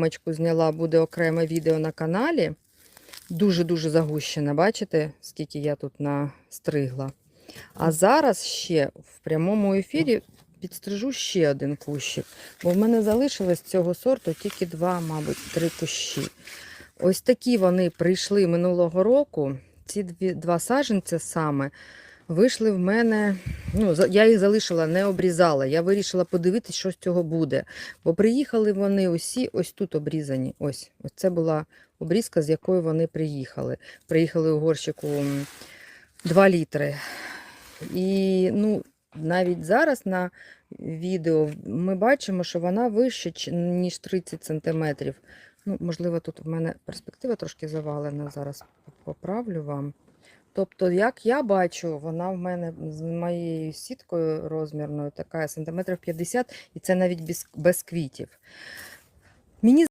Мочку зняла, буде окреме відео на каналі. Дуже-дуже загущена. Бачите, скільки я тут настригла. А зараз ще в прямому ефірі підстрижу ще один кущик. Бо в мене залишилось цього сорту тільки два, мабуть, три кущі. Ось такі вони прийшли минулого року. Ці дві, два саженці саме вийшли в мене. Ну, я їх залишила, не обрізала. Я вирішила подивитися, що з цього буде. Бо приїхали вони усі ось тут обрізані. Ось, ось це була обрізка, з якою вони приїхали. Приїхали у горщику 2 літри. І ну, навіть зараз на відео ми бачимо, що вона вища, ніж 30 сантиметрів. Ну, можливо, тут в мене перспектива трошки завалена. Зараз поправлю вам. Тобто, як я бачу, вона в мене з моєю сіткою розмірною, така сантиметрів 50, і це навіть без, без квітів. Мені